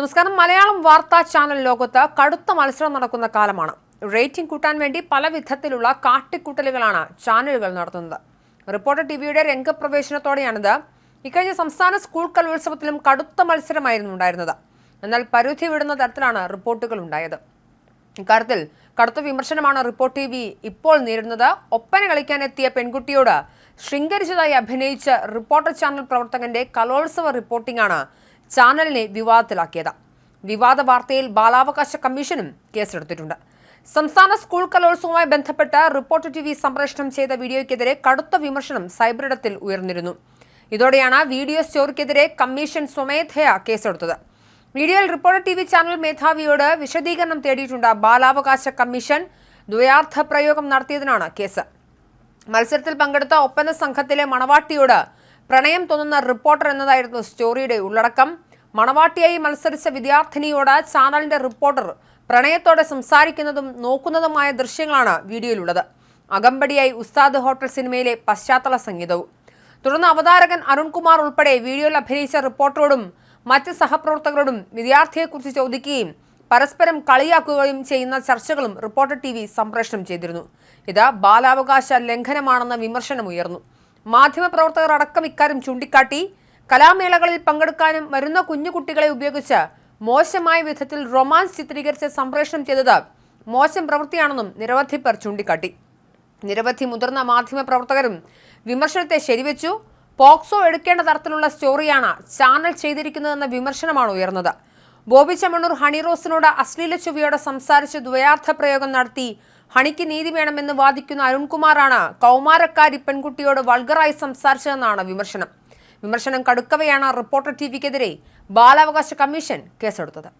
നമസ്കാരം. മലയാളം വാർത്താ ചാനൽ ലോകത്ത് കടുത്ത മത്സരം നടക്കുന്ന കാലമാണ്. റേറ്റിംഗ് കൂട്ടാൻ വേണ്ടി പല വിധത്തിലുള്ള കാട്ടിക്കൂട്ടലുകളാണ് ചാനലുകൾ നടത്തുന്നത്. റിപ്പോർട്ടർ ടിവിയുടെ രംഗപ്രവേശനത്തോടെയാണിത്. ഇക്കഴിഞ്ഞ സംസ്ഥാന സ്കൂൾ കലോത്സവത്തിലും കടുത്ത മത്സരമായിരുന്നു ഉണ്ടായിരുന്നത്. എന്നാൽ പരിധി വിടുന്ന തരത്തിലാണ് റിപ്പോർട്ടുകൾ ഉണ്ടായത്. ഇക്കാര്യത്തിൽ കടുത്ത വിമർശനമാണ് റിപ്പോർട്ട് ടി ഇപ്പോൾ നേരിടുന്നത്. ഒപ്പന കളിക്കാനെത്തിയ പെൺകുട്ടിയോട് ശൃംഗരിച്ചതായി അഭിനയിച്ച റിപ്പോർട്ടർ ചാനൽ പ്രവർത്തകന്റെ കലോത്സവ റിപ്പോർട്ടിംഗാണ് ചാനലിനെ വിവാദത്തിലാക്കിയത്. വിവാദ വാർത്തയിൽ ബാലാവകാശ കമ്മീഷനും കേസെടുത്തിട്ടുണ്ട്. സംസ്ഥാന സ്കൂൾ കലോത്സവവുമായി ബന്ധപ്പെട്ട് റിപ്പോർട്ട് ടി വി സംപ്രേഷണം ചെയ്ത വീഡിയോയ്ക്കെതിരെ കടുത്ത വിമർശനം സൈബറിടത്തിൽ ഉയർന്നിരുന്നു. ഇതോടെയാണ് വീഡിയോ സ്റ്റോറിക്കെതിരെ കമ്മീഷൻ സ്വമേധയാ കേസെടുത്തത്. വീഡിയോയിൽ റിപ്പോർട്ട് ടി വി ചാനൽ മേധാവിയോട് വിശദീകരണം തേടിയിട്ടുണ്ട് ബാലാവകാശ കമ്മീഷൻ. ദ്വയാർത്ഥ പ്രയോഗം നടത്തിയതിനാണ് കേസ്. മത്സരത്തിൽ പങ്കെടുത്ത ഒപ്പന സംഘത്തിലെ മണവാട്ടിയോട് പ്രണയം തോന്നുന്ന റിപ്പോർട്ടർ എന്നതായിരുന്നു സ്റ്റോറിയുടെ ഉള്ളടക്കം. മണവാട്ടിയായി മത്സരിച്ച വിദ്യാർത്ഥിനിയോട് ചാനലിന്റെ റിപ്പോർട്ടർ പ്രണയത്തോടെ സംസാരിക്കുന്നതും നോക്കുന്നതുമായ ദൃശ്യങ്ങളാണ് വീഡിയോയിലുള്ളത്. അകമ്പടിയായി ഉസ്താദ് ഹോട്ടൽ സിനിമയിലെ പശ്ചാത്തല സംഗീതവും. തുടർന്ന് അവതാരകൻ അരുൺകുമാർ ഉൾപ്പെടെ വീഡിയോയിൽ അഭിനയിച്ച റിപ്പോർട്ടറോടും മറ്റ് സഹപ്രവർത്തകരോടും വിദ്യാർത്ഥിയെക്കുറിച്ച് ചോദിക്കുകയും പരസ്പരം കളിയാക്കുകയും ചെയ്യുന്ന ചർച്ചകളും റിപ്പോർട്ടർ ടി സംപ്രേഷണം ചെയ്തിരുന്നു. ഇത് ബാലാവകാശ ലംഘനമാണെന്ന വിമർശനം ഉയർന്നു മാധ്യമപ്രവർത്തകർ അടക്കം ഇക്കാര്യം ചൂണ്ടിക്കാട്ടി. കലാമേളകളിൽ പങ്കെടുക്കാനും വരുന്ന കുഞ്ഞുകുട്ടികളെ ഉപയോഗിച്ച് മോശമായ വിധത്തിൽ റൊമാൻസ് ചിത്രീകരിച്ച് സംപ്രേഷണം ചെയ്തത് മോശം പ്രവൃത്തിയാണെന്നും നിരവധി പേർ ചൂണ്ടിക്കാട്ടി. നിരവധി മുതിർന്ന മാധ്യമ പ്രവർത്തകരും വിമർശനത്തെ ശരിവെച്ചു. പോക്സോ എടുക്കേണ്ട തരത്തിലുള്ള സ്റ്റോറിയാണ് ചാനൽ ചെയ്തിരിക്കുന്നതെന്ന വിമർശനമാണ് ഉയർന്നത്. ബോബി ചമണ്ണൂർ ഹണിറോസിനോട് അശ്ലീല ചുവയോടെ സംസാരിച്ച് ദ്വയാർത്ഥ പ്രയോഗം നടത്തി ഹണിക്ക് നീതി വേണമെന്ന് വാദിക്കുന്ന അരുൺകുമാറാണ് കൗമാരക്കാരി പെൺകുട്ടിയോട് വൾഗറായി സംസാരിച്ചതെന്നാണ് വിമർശനം. വിമർശനം കടുക്കവെയാണ് റിപ്പോർട്ടർ ടി വിക്കെതിരെ ബാലാവകാശ കമ്മീഷൻ കേസെടുത്തത്.